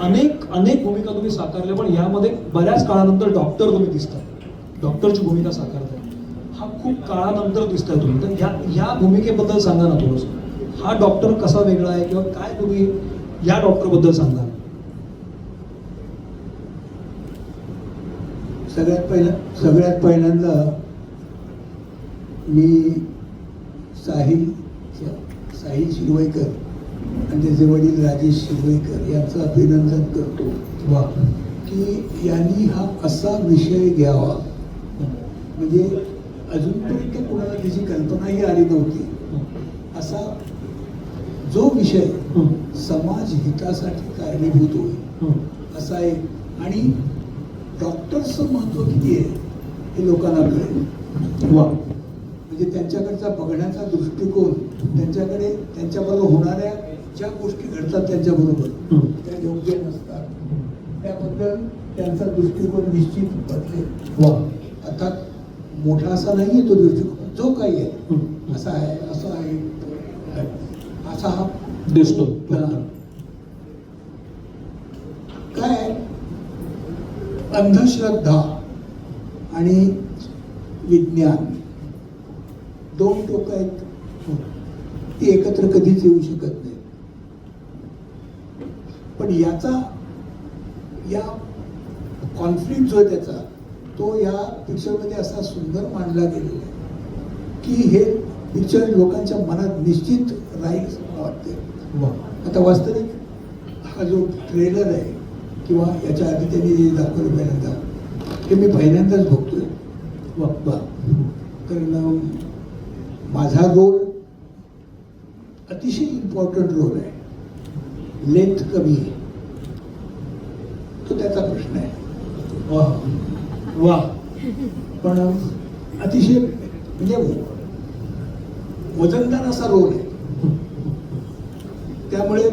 अनेक अनेक भूमिका तुम्ही साकारल्या पण यामध्ये बऱ्याच काळानंतर डॉक्टर तुम्ही दिसतात. डॉक्टरची भूमिका साकारताय. हा खूप काळानंतर दिसताय तुम्ही. तर ह्या ह्या भूमिकेबद्दल सांगा ना थोडंसं. हा डॉक्टर कसा वेगळा आहे किंवा काय तुम्ही या डॉक्टरबद्दल सांगा सगळ्यात पहिल्या सगळ्यात पहिल्यांदा मी साहिल साहिल शिरवाईकर आणि त्याचे वडील राजेश शिरवईकर यांचं अभिनंदन करतो. वा. की यांनी हा असा विषय घ्यावा? म्हणजे अजूनपर्यंत कुणाला त्याची कल्पनाही आली नव्हती. असा जो विषय समाज हितासाठी कारणीभूत होईल असा एक. आणि डॉक्टरचं महत्त्व किती आहे हे लोकांना कळेल. वा. म्हणजे त्यांच्याकडचा बघण्याचा दृष्टिकोन त्यांच्याकडे त्यांच्याबरोबर होणाऱ्या ज्या गोष्टी घडतात त्यांच्याबरोबर त्या योग्य नसतात. त्याबद्दल त्यांचा दृष्टिकोन निश्चित बदलेल. अर्थात मोठा असा नाही आहे तो दृष्टिकोन जो काही आहे. असा आहे असा आहे. असा हा दिसतो. काय? अंधश्रद्धा आणि विज्ञान. दोन टोकं आहेत. ती एकत्र कधीच येऊ शकत नाही. पण याचा या कॉन्फ्लिक्ट जो आहे त्याचा तो या पिक्चरमध्ये असा सुंदर मांडला गेलेला आहे. की हे पिक्चर लोकांच्या मनात निश्चित राहील वाटते आता वास्तविक हा जो ट्रेलर आहे किंवा याच्या आधी त्यांनी जे दाखवलं पहिल्यांदा हे मी पहिल्यांदाच बघतोय. वा कारण माझा रोल अतिशय इम्पॉर्टंट रोल आहे. लेंथ कमी आहे. तो त्याचा प्रश्न आहे. वा वा पण अतिशय म्हणजे वजनदार असा रोल आहे. त्यामुळे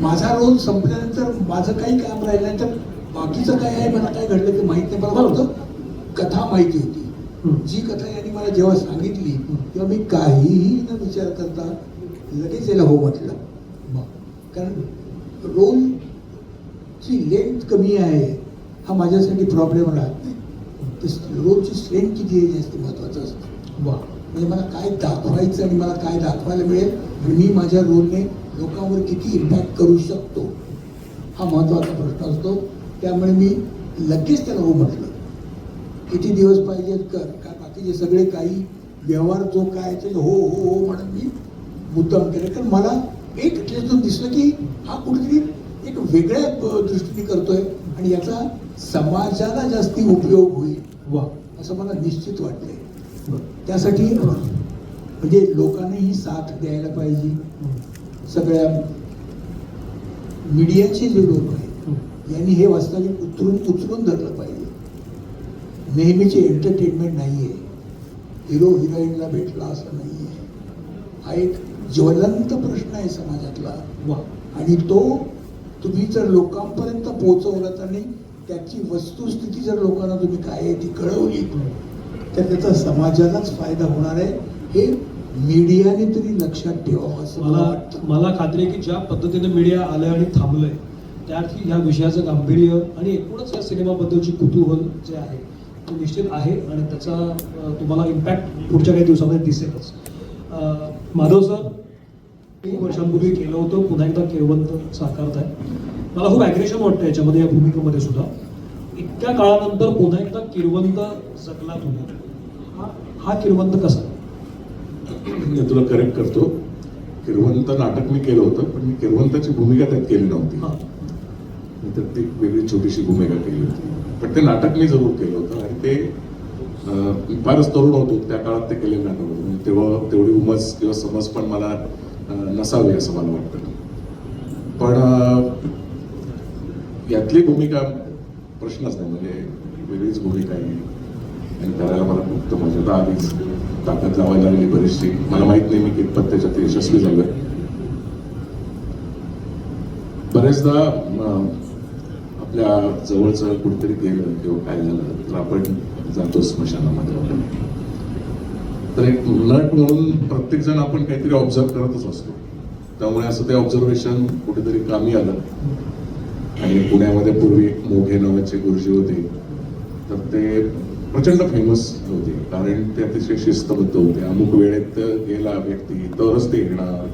माझा रोल संपल्यानंतर माझं काही काम राहिलं तर बाकीचं काय आहे मला काय घडलं ते माहीत नाही. मला होतं कथा माहिती होती. जी कथा यांनी मला जेव्हा सांगितली तेव्हा मी काहीही न विचार करता लगेच याला हो म्हटलं कारण रोलची लेंथ कमी आहे हा माझ्यासाठी प्रॉब्लेम राहत नाही. तर रोलची स्ट्रेंथ किती आहे जास्त महत्वाचं असतं. वा म्हणजे मला काय दाखवायचं आणि मला काय दाखवायला मिळेल आणि मी माझ्या रोलने लोकांवर किती इम्पॅक्ट करू शकतो हा महत्त्वाचा प्रश्न असतो. त्यामुळे मी लगेच त्याला हो म्हटलं. किती दिवस पाहिजेत कर का बाकीचे सगळे काही व्यवहार जो काय ते हो हो हो म्हणून मी मुद्दाम केले. कारण मला एक त्याच्यातून दिसलं की हा कुठेतरी एक वेगळ्या दृष्टीने करतोय आणि याचा समाजाला जास्ती उपयोग होईल. वा. असं मला निश्चित वाटतंय. त्यासाठी म्हणजे लोकांनीही साथ द्यायला पाहिजे. सगळ्या मीडियाचे जे लोक आहेत यांनी हे वास्तविक उतरून उचलून धरलं पाहिजे. नेहमीचे एंटरटेनमेंट नाही आहे हिरो हिरोईनला भेटला असं नाही आहे हा एक ज्वलंत प्रश्न आहे समाजातला. आणि तो तुम्ही जर लोकांपर्यंत पोहोचवलात आणि त्याची वस्तुस्थिती जर लोकांना तुम्ही काय आहे ती कळवली तर त्याचा समाजालाच फायदा होणार आहे. हे मीडियाने तरी लक्षात ठेवावं असं मला मला खात्री आहे की ज्या पद्धतीने मीडिया आलंय आणि थांबलंय त्या अर्थी ह्या विषयाचं गांभीर्य आणि एकूणच या सिनेमाबद्दलची कुतूहल जे आहे ते निश्चित आहे आणि त्याचा तुम्हाला इम्पॅक्ट पुढच्या काही दिवसामध्ये दिसेलच. माधव सर तीन वर्षांपूर्वी केलं होतं पुन्हा एकदा किरवंत साकारत आहे मला खूप ॲग्रेशन वाटतं याच्यामध्ये या भूमिकेमध्ये सुद्धा. इतक्या काळानंतर पुन्हा एकदा किरवंत जगला तुम्ही. हा हा किरवंत कसा? मी तुला करेक्ट करतो. किरवंत नाटक मी केलं होतं पण मी किरवंताची भूमिका त्यात केली नव्हती. हा. मी तर ती वेगळी छोटीशी भूमिका केली होती. पण ते नाटक मी जरूर केलं होतं. आणि ते फारच तरुण होतो. त्या काळात ते केलेलं नाटक होतं. तेव्हा तेवढी उमज किंवा समज पण मला नसावी असं मला वाटतं. पण यातली भूमिका प्रश्नच नाही म्हणजे वेगळीच भूमिका आहे. आणि करायला मला खूप तर मजा आता आधीच ताकद लावायला लागली बरीचशी. मला माहीत नाही मी कितपत त्याच्यात यशस्वी झालो बरेचदा आपल्या जवळचं कुठेतरी गेलं किंवा काय झालं तर आपण जातो स्मशानामध्ये. तर एक उलट म्हणून प्रत्येकजण आपण काहीतरी ऑब्झर्व करतच असतो. त्यामुळे असं ते ऑब्झर्वेशन कुठेतरी कामी आलं. आणि पुण्यामध्ये पूर्वी मोघे नावाचे गुरुजी होते. तर ते प्रचंड फेमस होते. कारण ते अतिशय शिस्तबद्ध होते. अमुक वेळेत गेला व्यक्ती तरच ते येणार.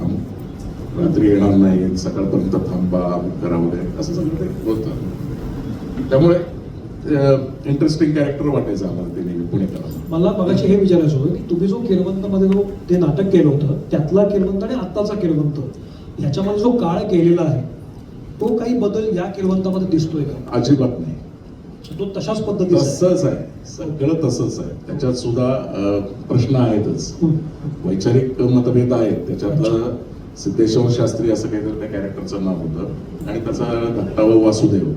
अमुक रात्री येणार नाही सकाळपर्यंत थांबा अमुक करा वगैरे असं सगळं ते होतं. त्यामुळे इंटरेस्टिंग कॅरेक्टर वाटायचं आम्हाला ते नेहमी पुणेकरांना. मला मगाशी हे विचारायचं होतं की तुम्ही जो किरवंतमध्ये जो ते नाटक केलं होतं त्यातला किरवंत आणि आत्ताचा किरवंत ह्याच्यामध्ये जो काळ केलेला आहे तो काही बदल या किरवंतामध्ये दिसतोय का? अजिबात नाही. तो तशाच पद्धतीचा आहे. तसंच आहे. सगळं तसंच आहे. त्याच्यात सुद्धा प्रश्न आहेतच. वैचारिक मतभेद आहेत. त्याच्यातलं सिद्धेश्वर शास्त्री असं काहीतरी त्या कॅरेक्टरचं नाव होतं. आणि त्याचा धाकटा वासुदेव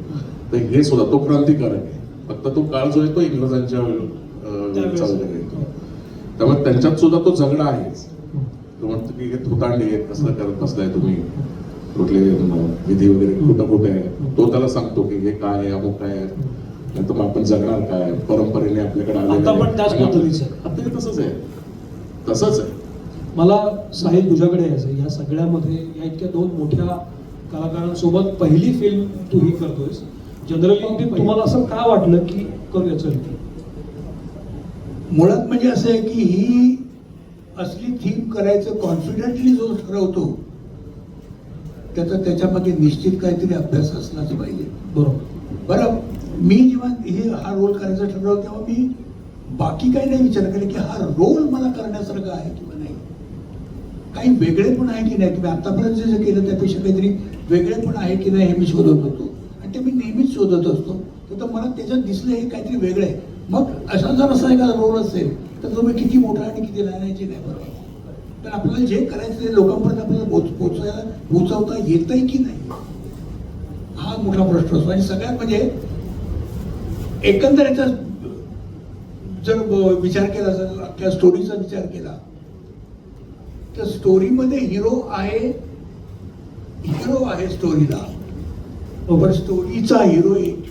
तर हे सुद्धा तो क्रांतिकारक आहे. फक्त तो काळ जो आहे तो इंग्रजांच्या त्यामुळे त्यांच्यात सुद्धा तो झगडा आहेच. तो म्हणतो की हे थोतांडे कसलं करत बसलाय तुम्ही? कुठले विधी वगैरे कुठं कुठे आहे? तो त्याला सांगतो की हे काय आहे अमुक काय आहे. नंतर मग आपण जगणार काय परंपरेने आपल्याकडे. आता हे तसंच आहे. तसंच आहे. मला साहिल तुझ्याकडे यायचं या सगळ्यामध्ये या इतक्या दोन मोठ्या कलाकारांसोबत पहिली फिल्म तू ही करतोयस. जनरली तुम्हाला असं का वाटलं की करूया चल. मुळात म्हणजे असं आहे की ही असली थीम करायचं कॉन्फिडेंटली जो ठरवतो त्याचा त्याच्यामध्ये निश्चित काहीतरी अभ्यास असलाच पाहिजे. बरोबर. बरं मी जेव्हा हे हा रोल करायचं ठरवलं तेव्हा मी बाकी काही नाही विचार केला की हा रोल मला करण्यासारखा आहे किंवा नाही. काही वेगळे पण आहे की नाही? तुम्ही आतापर्यंत जे केलं त्यापेक्षा काहीतरी वेगळे पण आहे की नाही हे मी शोधत होतो. शोधत असतो तर मला त्याच्यात दिसलं हे काहीतरी वेगळं आहे. मग असा जर असा एखादा रोल असेल तर तुम्ही किती मोठा आणि किती लहान नाही बरोबर. तर आपल्याला जे करायचं ते लोकांपर्यंत आपल्याला पोच पोचायला पोचवता येतंय की नाही? हा मोठा प्रश्न असतो. आणि सगळ्यात म्हणजे एकंदर याचा जर विचार केला जर त्या स्टोरीचा विचार केला तर स्टोरीमध्ये हिरो आहे हिरो आहे स्टोरीला पण स्टोरीचा हिरो एक